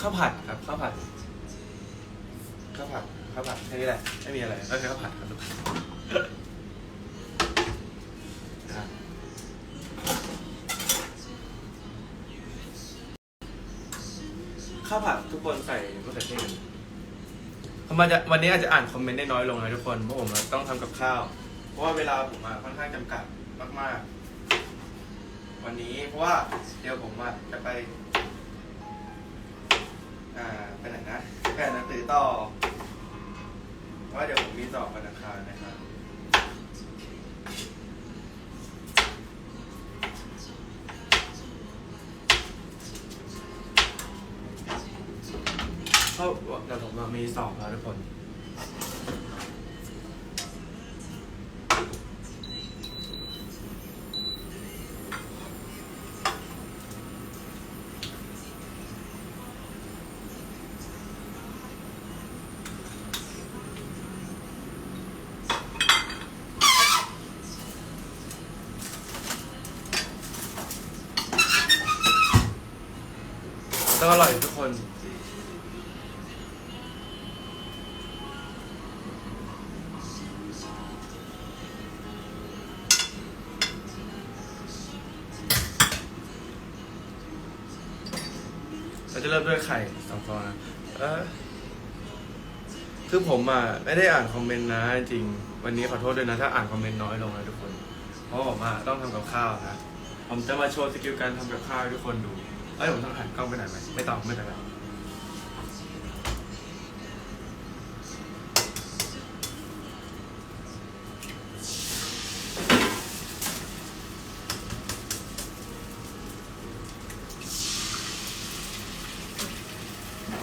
ข้าวผัดครับข้าวผัดข้าวผัดข้าวผัดแค่นี้แหละไม่มีอะไรก็แค่ข้าวผัดครับทุกคนอะข้าวผัดทุกคนใส่มะเขือเทศผมอาจจะวันนี้อาจจะอ่านคอมเมนต์ได้น้อยลงนะทุกคนเพราะผมต้องทำกับข้าว เพราะว่าเวลาผมอะค่อนข้างจำกัดมาก ๆ วันนี้เพราะว่าเดี๋ยวผมอะจะไปอ่า ไปไหนนะไปอ่นหนังสือต่อ ว่าเดี๋ยวผมมีสอบวันอังคารนะครับเพราะเดี๋ยวผมมีสอบแล้วทุกคน องอร่อยทุกคน เราจะเริ่มด้วยไข่สองฟองนะเออคือผมอะไม่ได้อ่านคอมเมนต์นะจริง วันนี้ขอโทษด้วยนะ ถ้าอ่านคอมเมนต์น้อยลงนะทุกคน เพราะผมอะต้องทำกับข้าวนะ ผมจะมาโชว์สกิลการทำกับข้าวให้ทุกคนดู เอ้ยผมต้องหันกล้องไปไหนอยไหมไม่ต้องไม่ต้องแล้ว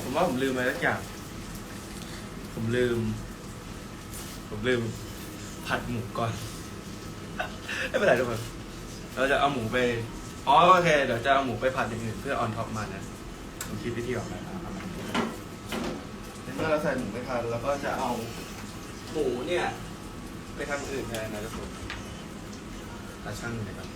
ผมว่าผมลืมอะไรสักอย่าง ผมลืม ผมลืม ผัดหมูก่อน ไม่เป็นไรทุกคนเราจะเอาหมูไป อ๋อโอเค เดี๋ยวจะเอาหมูไปผัดอย่างอื่นเพื่อออนท็อปมานะผมคิดวิธีออกแล้วนะครับในเมื่อเราใส่หมูไปผัดเราก็จะเอาหมูเนี่ย ไปทำอย่างอื่นแทนนะทุกคนตาช่างหน่อยครับ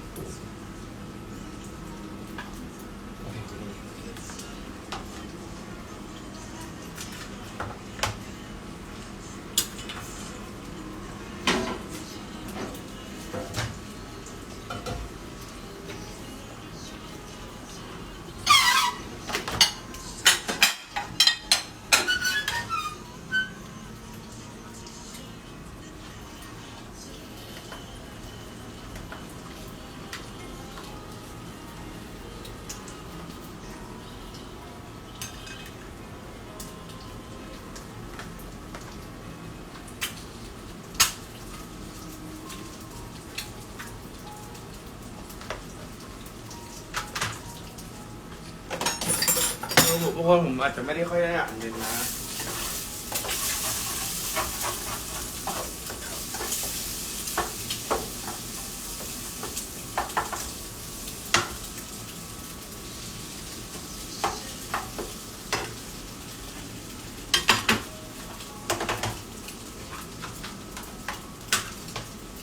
คนผมอาจจะไม่ได้ค่อยได้อ่านเลยนะ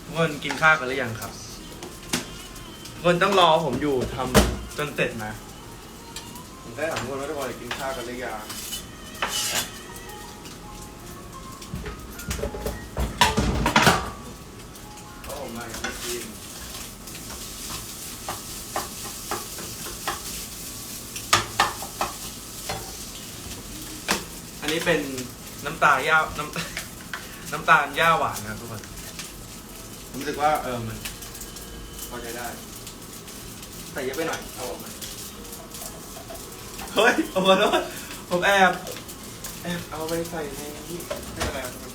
ทุกคนกินข้าวกันหรือยังครับทุกคนต้องรอผมอยู่ทำจนเสร็จนะผม ได้ถามทุกคนว่าทุกคนกินข้าวกันหรือยังอะเพราะผมมายังไม่กินอันนี้เป็นน้ำตาลย่าน้ำน้ำตาลย่าหวานนะครับทุกคน ผมรู้สึกว่าเออมันพอใช้ได้ แต่เยอะไปหน่อยเอาออกมา เฮ้ยผมขอโทษผมแอบแอบเอาไปใส่ในนี่ไม่เป็นไรครับทุกคน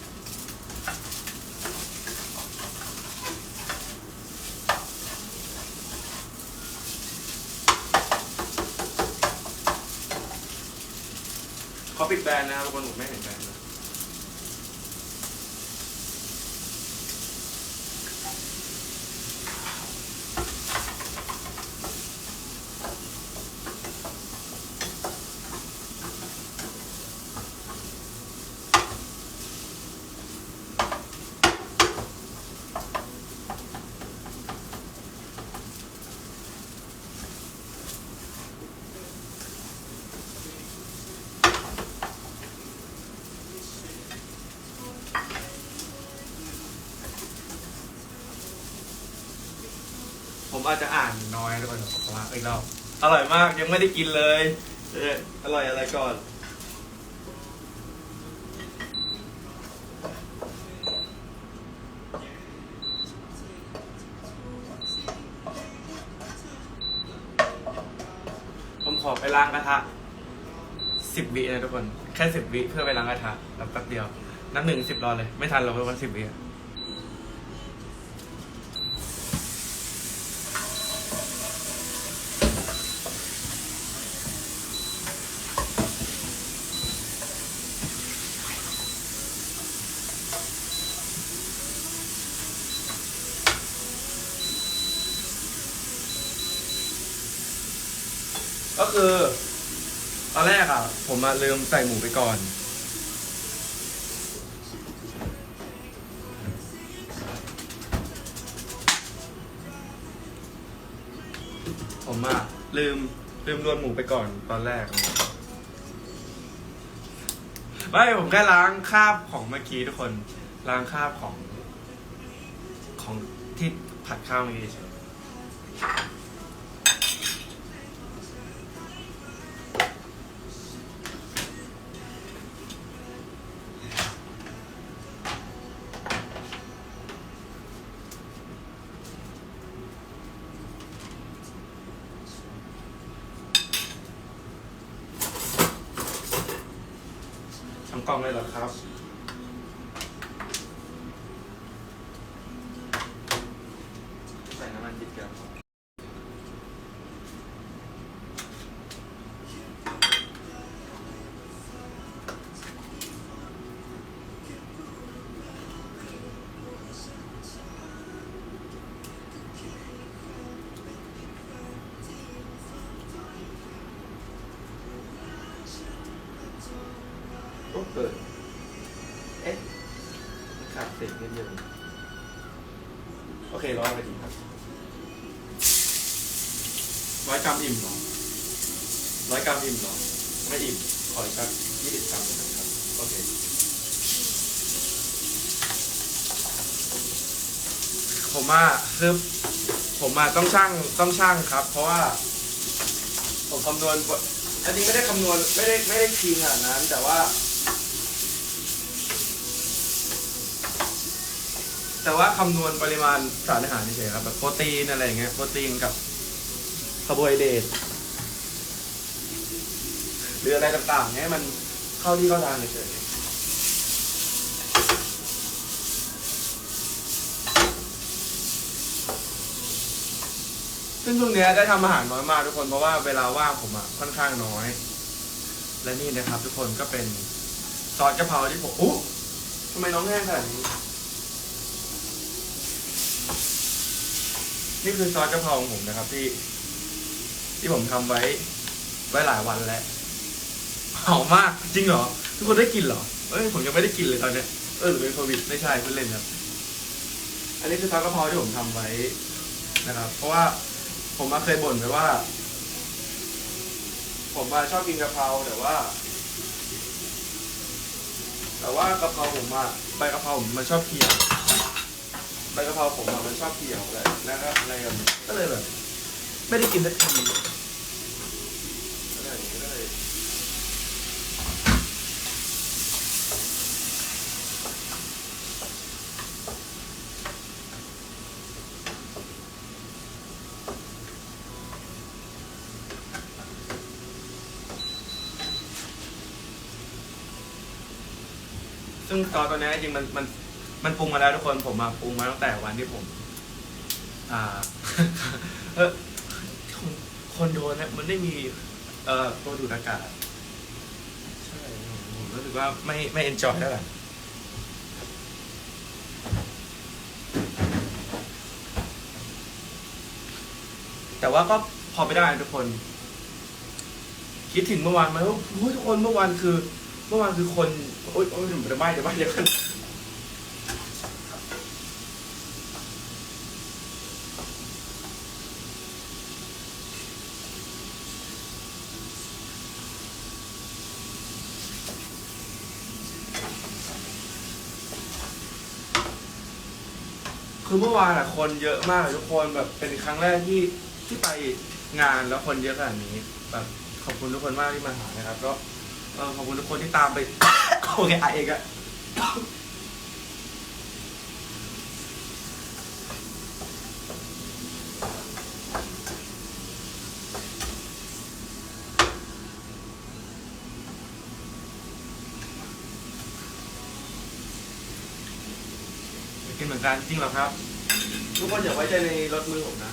เขาปิดแบรนด์นะครับทุกคนผมไม่เห็นแบรนด์ อร่อยมากยังไม่ได้กินเลยเอออร่อยอะไรก่อน ผมขอไปล้างกระทะสิบวินะทุกคน แค่สิบวิเพื่อไปล้างกระทะแล้วแป๊บเดียว นับหนึ่งสิบรอเลย ไม่ทันเราประมาณสิบวิอะก็คือ ตอนแรก อะผมมาลืมใส่หมูไปก่อน ผมอะลืมลืมรวนหมูไปก่อนตอนแรกไม่ผมแค่ล้างคราบของเมื่อกี้ทุกคน ล้างคราบของ ของที่ผัดข้าวเมื่อกี้เฉย งกล่องเลยเหรอครับ ว่าคือผมมาต้องช่างต้องช่างครับ เพราะว่า ผมคำนวณอันนี้ไม่ได้คำนวณไม่ได้ไม่ได้คีย์ขนาดนั้น แต่ว่า แต่ว่าคำนวณปริมาณสารอาหารเฉยๆครับแบบโปรตีนอะไรอย่างเงี้ยโปรตีนกับคาร์โบไฮเดรตหรืออะไรต่างๆให้ยมันเข้าที่เข้าทางเฉยๆ ซึ่งช่วงเนี้ยได้ทำอาหารน้อยมากทุกคนเพราะว่าเวลาว่างผมอะค่อนข้างน้อย และนี่นะครับ ทุกคนก็เป็นซอสกะเพราที่ผมอู้ทำไมน้องแห้งขนาดนี้ นี่คือซอสกะเพราของผมนะครับ ที่ ที่ผมทำไว้ ไว้หลายวันแล้วหอมมากจริงเหรอ ทุกคนได้กินเหรอเอ้ยผมยังไม่ได้กินเลยตอนเนี้ยเออหรือเป็นโควิดไม่ใช่เพิ่งเล่นครับ อันนี้คือซอสกะเพราที่ผมทำไว้นะครับ เพราะว่า ผมมาเคยบ่นไปว่า ผมมาชอบกินกะเพราแต่ว่า แต่ว่ากะเพราผมอะใบกะเพราผมมันชอบเคี่ยวใบกะเพราผมอะมันชอบเคี่ยวเลยนะครับอะไรกันก็เลยแบบไม่ได้กินสักทีก็เลยก็เลย ซึ่งตอนตอนนี้จริงมันมันมันปรุงมาแล้วทุกคนผมมาปรุงมาตั้งแต่วันที่ผม อ่าเออคนคนโดนเนี่ยมันไม่มีเอ่อตัวดูดอากาศใช่ผมรู้สึกว่าไม่ไม่เอนจอยเท่าไหร่แต่ว่าก็พอไปได้ทุกคน คิดถึงเมื่อวานไหมว่าโอ้ยทุกคนเมื่อวานคือ มื่อวานคือคนโอ๊ยโอ๊ยเดี๋ยวไม่เดี๋ยวไม่เดี๋ยวกันคือเมื่อวานอะคนเยอะมากทุกคนแบบเป็นครั้งแรกที่ที่ไปงานแล้วคนเยอะขนาดนี้แบบขอบคุณทุกคนมากที่มาหานะครับก็ อขอบคุณทุกคนที่ตามไป โอเคไอเองอะกินเหมือนกันจริงเหรอครับ ทุกคนอย่าไว้ใจในรถมือผมนะ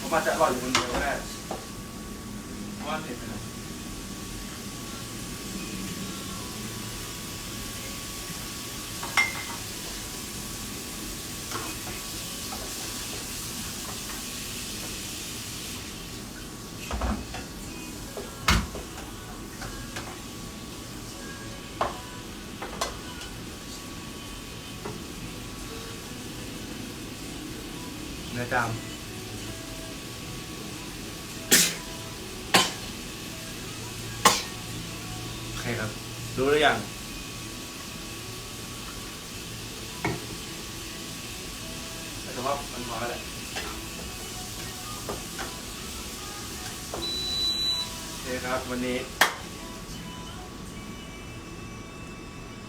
ผมอาจจะอร่อยอยู่คนเดียวก็ได้เพราะว่าเผ็ดไปหน่อย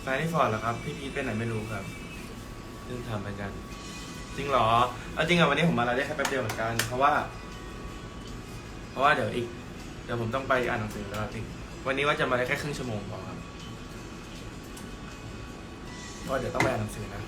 ไปที่ฟอร์ดเหรอครับ พี่พีทไปไหนไม่รู้ครับเพิ่งทำไปกัน จริงเหรอเอาจริงอะวันนี้ผมมาแล้วได้แค่แป๊บเดียวเหมือนกัน เพราะว่า เพราะว่าเดี๋ยวอีก เดี๋ยวผมต้องไปอ่านหนังสือแล้วอีกวันนี้ว่าจะมาได้แค่ครึ่งชั่วโมงพอครับเพราะว่าเดี๋ยวต้องไปอ่านหนังสือนะ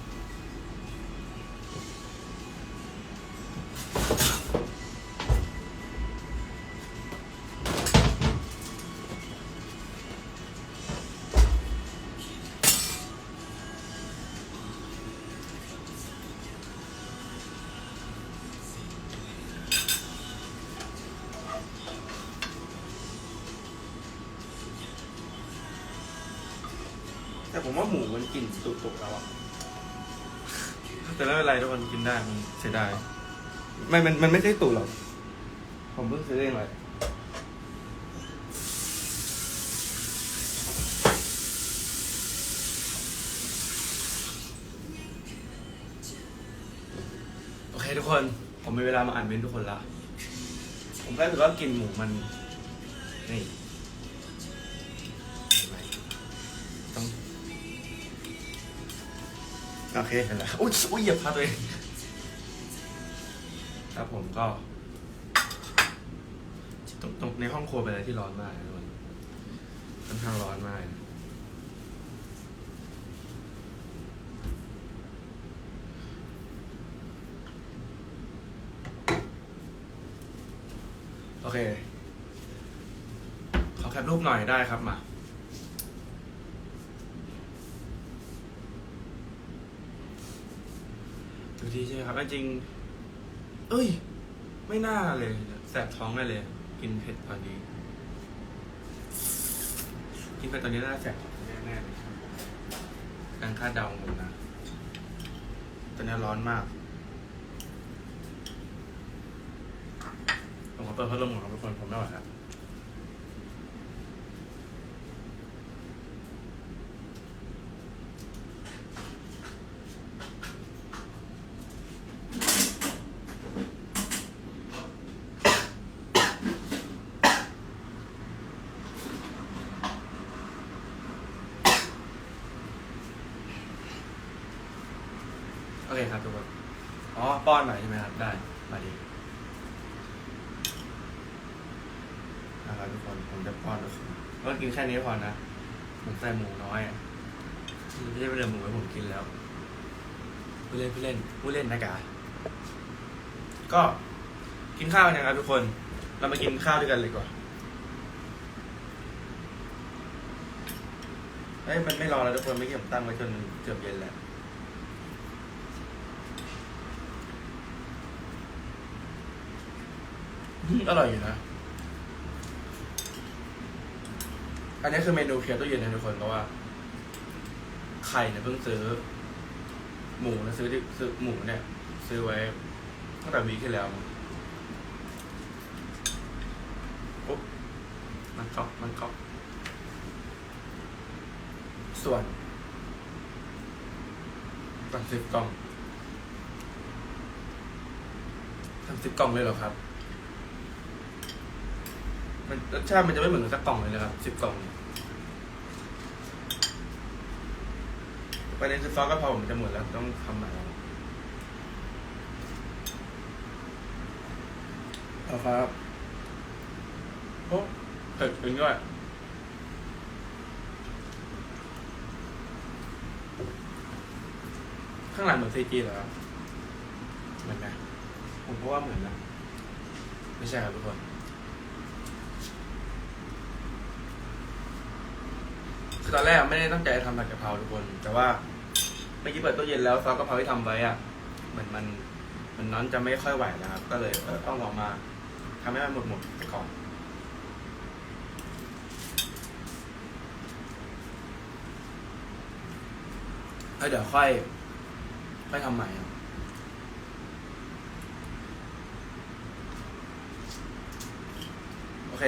กลิ่นตุกๆแล้วอะแต่ไม่เป็นไรทุกคนกินได้มันเสียดายไม่มันมันไม่ใช่ตุกหรอก ผมเพิ่งซื้อเองเลยโอเคทุกคน ผมมีเวลามาอ่านเมนต์ทุกคนละ ผมก็รู้สึกว่ากลินหมูมันนี่ โอเคเห็นแล้วอุ้ยอุ้ยเหยียบพาตัวเองครับผมก็ตรงตรงในห้องครัวเป็นอะไรที่ร้อนมากนะทุกคนค่อนข้างร้อนมากนะโอเค ขอแคปรูปหน่อยได้ครับมา ทุกทีใช่ไหมครับจริง เอ้ย ไม่น่าเลย แสบท้องได้เลย กินเผ็ดตอนนี้ กินเผ็ดตอนนี้น่าแสบแน่ๆเลยครับการคาดเดาของผมนะ ตอนนี้ร้อนมาก ผมขอเปิดพัดลมก่อนครับทุกคนผมไม่ไหวแล้วโอเคครับทุกคน อ๋อ ป้อนหน่อยใช่ไหมครับ ได้ มาดีนะครับทุกคน ผมจะป้อนทุกคนก็กินแค่นี้พอนะ ผมใส่หมูน้อยอะไม่ใช่เรื่องหมูให้ผมกินแล้วผู้เล่นผู้เล่นผู้เล่นนะกาก็กินข้าวกันนะครับทุกคน เรามากินข้าวด้วยกันเลยกว่าเอ้ยมันไม่รอแล้วทุกคนไม่เก็บตั้งไว้จนเกือบเย็นแล้ว อืมอร่อยอยู่นะ อันนี้คือเมนูเคลียร์ตู้เย็นนะทุกคนเพราะว่า ไข่เนี่ยเพิ่งซื้อ หมูนะซื้อที่ซื้อหมูเนี่ย ซื้อไว้ตั้งแต่วีคที่แล้วปุ๊บมันก๊อกมันก๊อกส่วนตัดสิบกล่องทำสิบกล่องเลยเหรอครับ มันรสชาติมันจะไม่เหมือนกันสักกล่องเลยนะครับสิบกล่องเนี่ยประเด็นคือซอสกะเพราผมจะหมดแล้วต้องทำใหม่แล้วเอาครับโอ้เผ็ดจริงด้วยข้างหลังเหมือนซีจีเหรอครับเหมือนไหมผมก็ว่าเหมือนนะไม่ใช่ครับทุกคน คือ ตอนแรกไม่ได้ตั้งใจทำผัดกะเพราทุกคน แต่ว่าเมื่อกี้เปิดตู้เย็นแล้วซอสกะเพราที่ทำไว้อะเหมือนมันมันน้อนจะไม่ค่อยไหวนะครับ ก็เลยเออต้องลองมาทำให้มันหมดหมดๆไปก่อน แล้วเดี๋ยวค่อย ค่อยทำใหม่ครับโอเค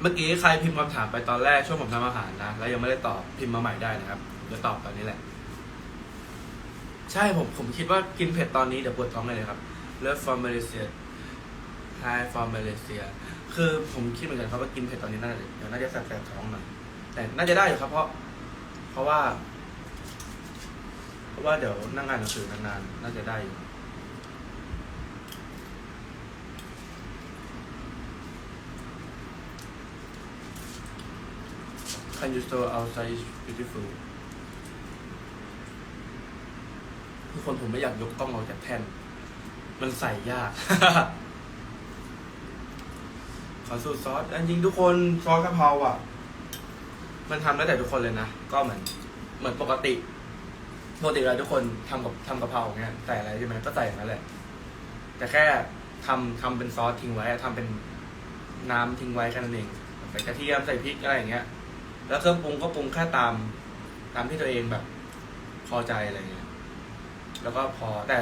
เมื่อกี้ใครพิมพ์คำถามไปตอนแรกช่วงผมทำอาหารนะแล้วยังไม่ได้ตอบพิมพ์มาใหม่ได้นะครับเดี๋ยวตอบตอนนี้แหละ ใช่ผมผมคิดว่ากินเผ็ดตอนนี้เดี๋ยวปวดท้องเลยครับ Love from Malaysia Hi from Malaysia คือผมคิดเหมือนกันครับว่ากินเผ็ดตอนนี้น่าจะเดี๋ยวน่าจะแสบๆท้องหน่อยแต่น่าจะได้อยู่ครับเพราะ เพราะว่า เพราะว่าเดี๋ยวนั่งงานหนังสือนานๆน่าจะได้อยู่ Can you store outside is beautiful ทุกคนผมไม่อยากยกกล้องออกจากแท่น มันใส่ยาก ขอสูตรซอสอันจริงทุกคนซอสกะเพราอะ มันทำได้แต่ทุกคนเลยนะ ก็เหมือนเหมือนปกติปกติเวลาทุกคนทำกับทำกะเพราเงี้ยใส่อะไรใช่ไหมก็ใส่อย่างนั้นแหละ แต่แค่ทำทำเป็นซอสทิ้งไว้ทำเป็นน้ำทิ้งไว้แค่นั้นเองใส่กระเทียมใส่พริกอะไรอย่างเงี้ย แล้วเครื่องปรุงก็ปรุงแค่ตามตามที่ตัวเองแบบ พอใจอะไรเงี้ย แล้วก็พอแต่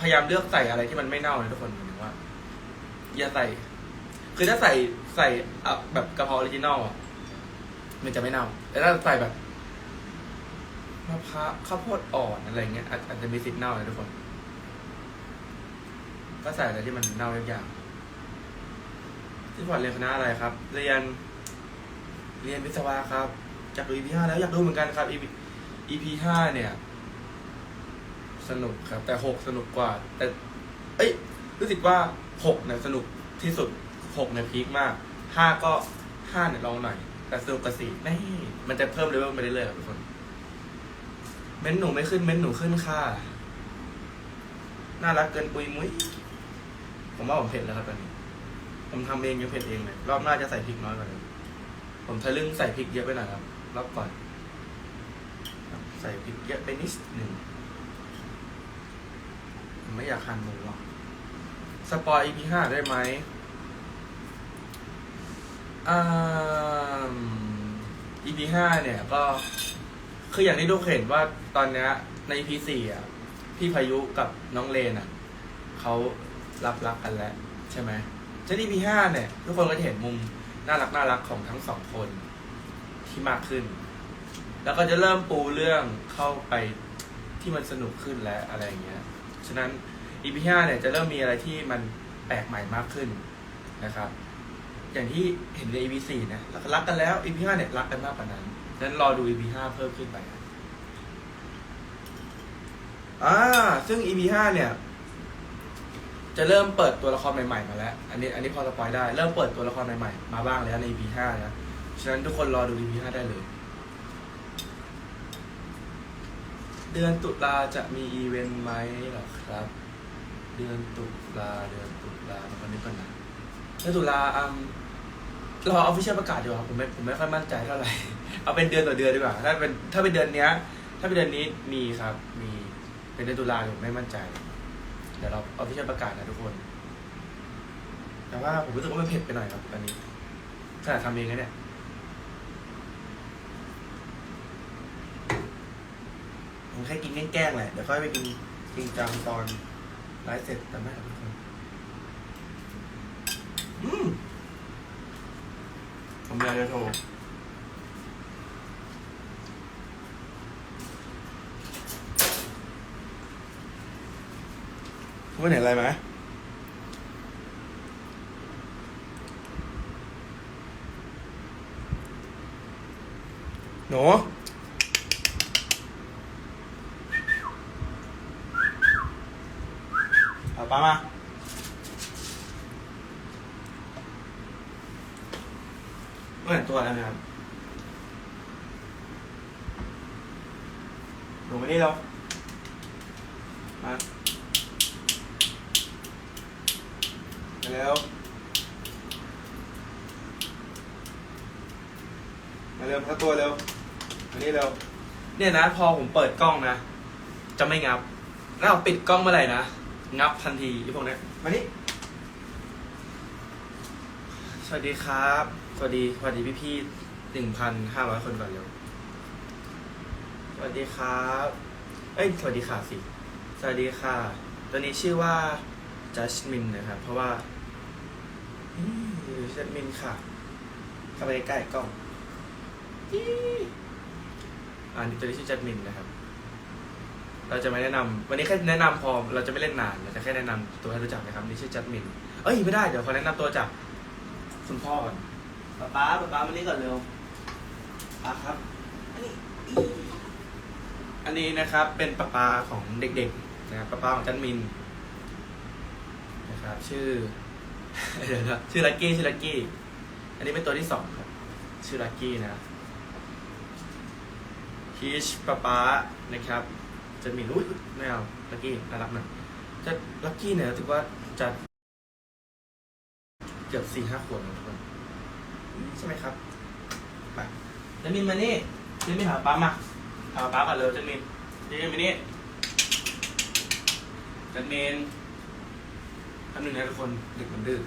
พยายามเลือกใส่อะไรที่มันไม่เน่าเลยทุกคนหมายถึงว่า อย่าใส่ คือถ้าใส่ใส่แบบกระเพราออริจินอลอะมันจะไม่เน่า แต่ถ้าใส่แบบมะพร้าวข้าวโพดอ่อนอะไรเงี้ยอาจจะมีสิทธิ์เน่าเลยทุกคน ก็ใส่อะไรที่มันเน่ายากๆที่ก่อนเรียนคณะอะไรครับ เรียน เรียนวิศวะครับจากดู EP ห้าแล้วอยากดูเหมือนกันครับ EP EP ห้าเนี่ย สนุกครับ แต่หกสนุกกว่า แต่ เอ้ยรู้สึกว่าหกเนี่ยสนุกที่สุดหกเนี่ยพีคมากห้าก็ห้าเนี่ยลองหน่อย แต่สนุกกับสี่นี่มันจะเพิ่มเลเวลไปเรื่อยๆครับทุกคน เม้นหนูไม่ขึ้นเม้นหนูขึ้นค่ะน่ารักเกินปุยมุ้ยผมว่าผมเผ็ดแล้วครับตอนนี้ ผมทำเองยังเผ็ดเองเลยรอบหน้าจะใส่พริกน้อยกว่าเดิม ผมทะลึ่งใส่พริกเยอะไปหน่อยครับรอบก่อนใส่พริกเยอะไปนิดหนึ่งผมไม่อยากหั่นหมูอะสปอย EP ห้าได้ไหมอ่า EP ห้าเนี่ยก็ คืออย่างที่ทุกเห็นว่าตอนเนี้ยใน EP สี่อะ พี่พายุกับน้องเลนอะเขารับรักกันแล้ว ใช่ไหมฉะนั้น EP ห้าเนี่ย ทุกคนก็จะเห็นมุม น่ารักน่ารักของทั้งสองคนที่มากขึ้น แล้วก็จะเริ่มปูเรื่องเข้าไปที่มันสนุกขึ้นและอะไรอย่างเงี้ย ฉะนั้น EP ห้าเนี่ยจะเริ่มมีอะไรที่มันแปลกใหม่มากขึ้นนะครับ อย่างที่เห็นใน EP สี่นะรักกันแล้ว EP ห้าเนี่ยรักกันมากกว่านั้นนั้นรอดู EP ห้าเพิ่มขึ้นไปอ่าซึ่ง EP ห้าเนี่ย จะเริ่มเปิดตัวละครใหม่ๆมาแล้ว อันนี้อันนี้พอสปอยได้ เริ่มเปิดตัวละครใหม่ๆ มาบ้างแล้วใน EP ห้านะ ฉะนั้นทุกคนรอดู EP ห้าได้เลย เดือนตุลาจะมีอีเวนต์ไหมเหรอครับ เดือนตุลาเดือนตุลาวันนี้ก่อนนะเดือนตุลาอืมรอออฟฟิเชียลประกาศดีกว่าผมไม่ผมไม่ค่อยมั่นใจเท่าไหร่ เอาเป็นเดือนต่อเดือนดีกว่า ถ้าเป็นถ้าเป็นเดือนเนี้ย ถ้าเป็นเดือนนี้มีครับ มีเป็นเดือนตุลาผมไม่มั่นใจ เดี๋ยวเราออฟฟิชประกาศนะทุกคน แต่ว่าผมรู้สึกว่ามันเผ็ดไปหน่อยครับตอนนี้ขนาดทำเองนะเนี่ยผมแค่กินแกล้งๆแหละ เดี๋ยวค่อยไปกินจริงจังตอนไลฟ์เสร็จแต่ไม่ครับทุกคนอืมผมอยากจะโทร เพื่นเห็นอะไรไหมหนูเอาปลามาเพื่อนตัวอะไรครับหนูมานี่แล้วมา มาเร็วมาเร็วพักตัวเร็วมานี่เร็ว เนี่ยนะ พอผมเปิดกล้องนะ จะไม่งับ แล้วเราปิดกล้องเมื่อไหร่นะ งับทันทีไอ้พวกเนี้ยมานี่ สวัสดีครับ สวัสดี สวัสดีพี่พี่หนึ่งพันห้าร้อยคนก่อนเร็ว สวัสดีครับ เอ้ย สวัสดีค่ะสิ สวัสดีค่ะ ตัวนี้ชื่อว่า Jasmine นะครับ เพราะว่า อืม Jasmine ค่ะเข้าไปใกล้ๆกล้องอี้อันนี้ตัวนี้ชื่อ Jasmine นะครับ เราจะไม่แนะนำวันนี้แค่แนะนำพอเราจะไม่เล่นนานเราจะแค่แนะนำตัวให้รู้จักนะครับนี่ชื่อ Jasmine เอ้ยไม่ได้เดี๋ยวขอแนะนำตัวจากคุณพ่อก่อนป๊าป๊าป๊าป๊ามานี่ก่อนเร็วป๊าครับ อันนี้อีอันนี้นะครับเป็นป๊าป๊าของเด็กๆนะครับป๊าป๊าของจันมินนะครับชื่อ เดี๋ยวนะชื่อลักกี้ชื่อลักกี้ อันนี้เป็นตัวที่สองครับ ชื่อลักกี้นะพีชป๊าป๊านะครับจันมินอุ้ยไม่เอาลักกี้น่ารักน่อยจะลักกี้เนี่ยถือว่าจะเกือบสี่ห้าขวบนะทุกคนใช่ไหมครับไปเจนมินมานี่จนมินหาป๊ามาหาป๊าก่อนเร็วเจนมินจนมินมานี่จนมินำหนึ่งนะทุกคนเด็กมันดื้อ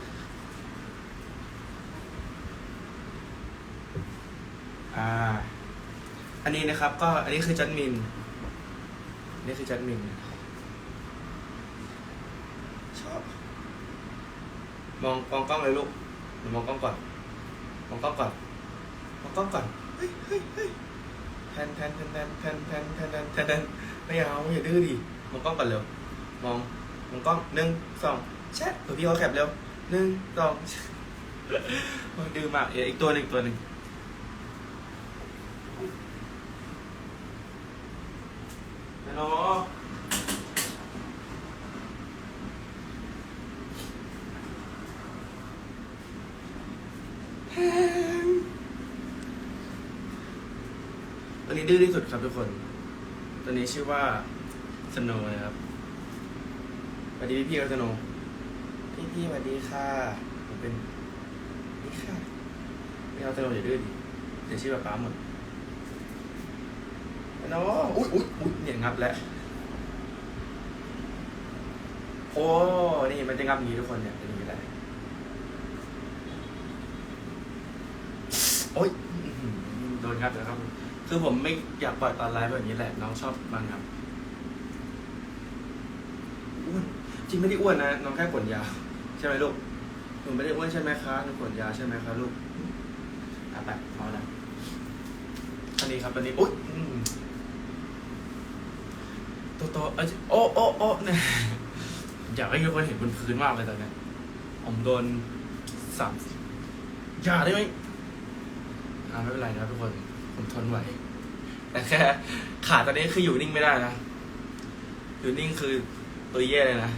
อ่า อันนี้นะครับก็อันนี้คือจันมินอันนี่คือจันมินชอบ มองมองกล้องเลยลูกหนูมองกล้องก่อน มองกล้องก่อน มองกล้องก่อน เฮ้ยเฮ้ยเฮ้ยแทนแทนแทนแทนแทนแทนแทนแทนแทนแทนไม่เอาอย่าดื้อดิ มองกล้องก่อนเร็ว มอง มองกล้องหนึ่งสอง แชะเดี๋ยวพี่เขาแคปเร็วหนึ่งสองดื้อมากเดี๋ยวอีกตัวหนึ่งตัวหนึ่งฮัลโหลตัวนี้ดื้อที่สุดครับทุกคน ตัวนี้ชื่อว่าสโนนะครับสวัสดีพี่พี่กับสโน พี่พี่สวัสดีค่ะผมเป็นนี่ค่ะไม่เอาสโนอย่าดื้อดิเดี๋ยวชื่อว่าป้าหมดสโนอุ้ยอุ้ยอุ้ยเนี่ยงับแล้วโอ้นี่มันจะงับอย่างนี้ทุกคนเนี่ยเป็นอย่างนี้แหละโอ๊ยโดนงับแล้วครับ คือผมไม่อยากปล่อยตอนไลฟ์แบบนี้แหละ น้องชอบมางงับอ้วนจริงไม่ได้อ้วนนะ น้องแค่ขนยาว ใช่ไหมลูก หนูไม่ได้อ้วนใช่ไหมคะหนูขนยาวใช่ไหมคะลูกอะไปพอแล้วอันนี้ครับอันนี้อุ๊ยอืมโตโตเอ้ยโอ้โอ้โอ้เนี่ยอยากให้ทุกคนเห็นบนพื้นมากเลยตอนเนี้ยผมโดนสามอย่าได้ไหมอ่าไม่เป็นไรนะครับทุกคน ผมทนไหว แต่แค่ขาตอนนี้คืออยู่นิ่งไม่ได้นะ อยู่นิ่งคือตัวเย่เลยนะ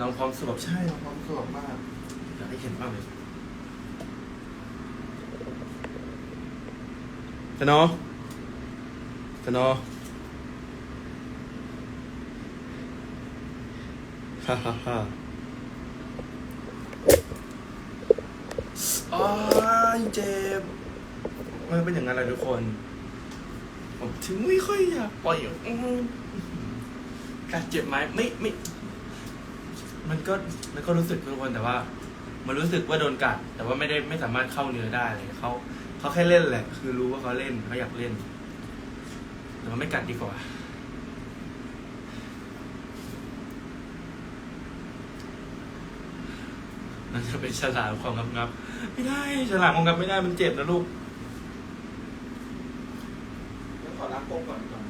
น้องพร้อมสลบใช่น้องพร้อมสลบมากอยากให้เห็นมากเลยสโนสโนฮ่าฮ่าฮ่าอ้ายเจ็บมันเป็นอย่างนั้นแหละทุกคน ผมถึงไม่ค่อยอยากปล่อยออกอื้อหือการเจ็บไหมไม่ไม่ มันก็มันก็รู้สึกทุกคนแต่ว่า มันรู้สึกว่าโดนกัด แต่ว่าไม่ได้ไม่สามารถเข้าเนื้อได้เลยเขาเขาแค่เล่นแหละ คือรู้ว่าเขาเล่นเขาอยากเล่นแต่มันไม่กัดดีกว่า มันจะเป็นฉลามของงับงับไม่ได้ฉลามของงับไม่ได้มันเจ็บนะลูกเดี๋ยวขอล้างโป๊กก่อนก่อน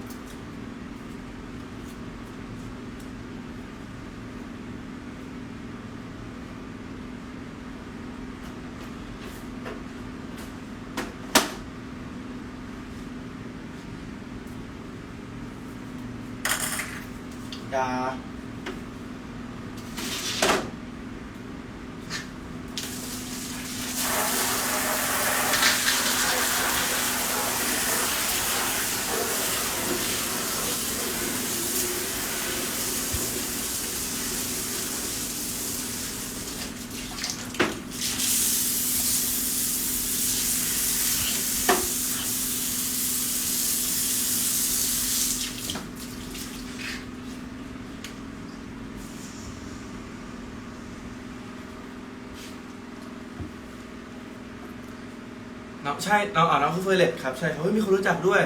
อยาน้อง ใช่น้องอ๋อน้องคือเฟรเลตครับ ใช่เขาไม่มีคนรู้จักด้วย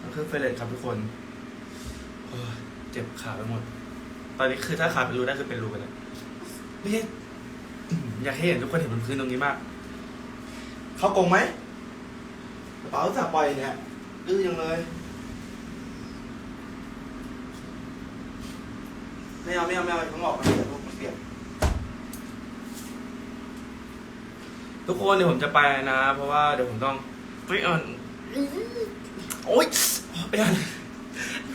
น้องคือเฟรเลตครับทุกคนโอ้ยเจ็บขาไปหมด ตอนนี้คือถ้าขาเป็นรูได้คือเป็นรูไปแล้วไม่ใช่อยากให้เห็นทุกคนเห็นบนพื้นตรงนี้มาก เข้ากรงไหมกระเป๋าจับปล่อยเนี่ยดื้อยังเลย ไม่เอาไม่เอาไม่เอาทั้งหมอกมันเปียกลูกมันเปียก ทุกคนเดี๋ยวผมจะไปนะ เพราะว่าเดี๋ยวผมต้องไปอ่านโอ๊ยไปอ่าน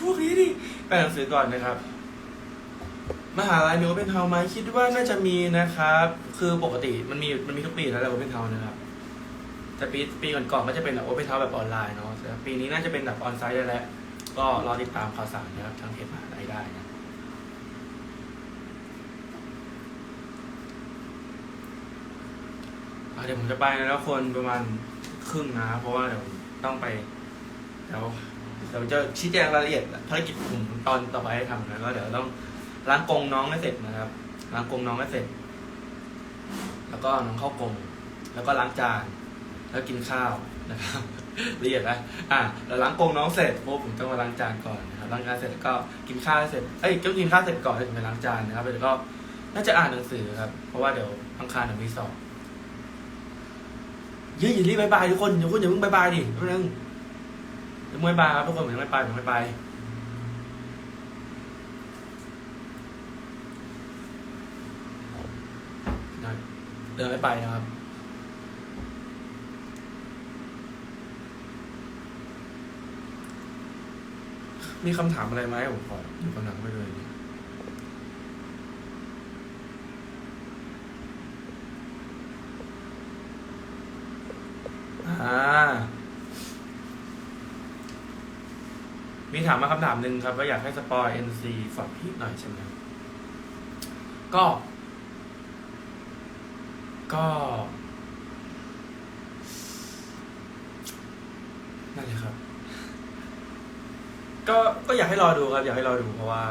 พวกนี้ดิไปอ่านหนังสือก่อนนะครับ มหาลัยมีโอเ n นเฮาไหมคิดว่าน่าจะมีนะครับ คือปกติมันมีมันมีทุกปีแล้วแหละโอเ n นเฮานะครับแต่ปีปีก่อนๆก็จะเป็นแบบโอเ n นเฮาแบบออนไลน์เนาะแต่ปีนี้น่าจะเป็นแบบออนไซต์ได้แล้วก็รอติดตามข่าวสารนะครับทางเพจมหาลัยได้นะ อะ เดี๋ยวผมจะไปแล้วคนประมาณครึ่งนะ เพราะว่าเดี๋ยวต้องไปเดี๋ยวเดี๋ยวจะชี้แจงรายละเอียดภารกิจผมตอนต่อไปให้ทำนะก็เดี๋ยวต้องล้างกรงน้องให้เสร็จนะครับ ล้างกรงน้องให้เสร็จ แล้วก็น้องเข้ากรงแล้วก็ล้างจาน แล้วกินข้าวนะครับละเอียดนะอะแล้วล้างกรงน้องเสร็จปุ๊บผมต้องมาล้างจานก่อนนะครับล้างจานเสร็จก็กินข้าวเสร็จเอ้ยก็กินข้าวเสร็จก่อนแล้วถึงไปล้างจานนะครับแล้วก็น่าจะอ่านหนังสือครับ เพราะว่าเดี๋ยวอังคารเดี๋ยวมีสอบ เย้ยอย่ารีบบายบายทุกคนทุกคนอย่าเพิ่งบายบายดิทุกคนอย่าเพิ่งบายบายครับทุกคนอย่าเพิ่งบายบายอย่าเพิ่งบายบายได้เดินไม่ไปนะครับมีคำถามอะไรไหมผมขออยู่กำลังไปเลยดิอ่า มีถามมาคำถามหนึ่งครับ ว่าอยากให้สปอย NC ฝากพีหน่อยใช่ไหมก็ ก็นั่นเลยครับ ก็ก็อยากให้รอดูครับ อยากให้รอดูเพราะว่า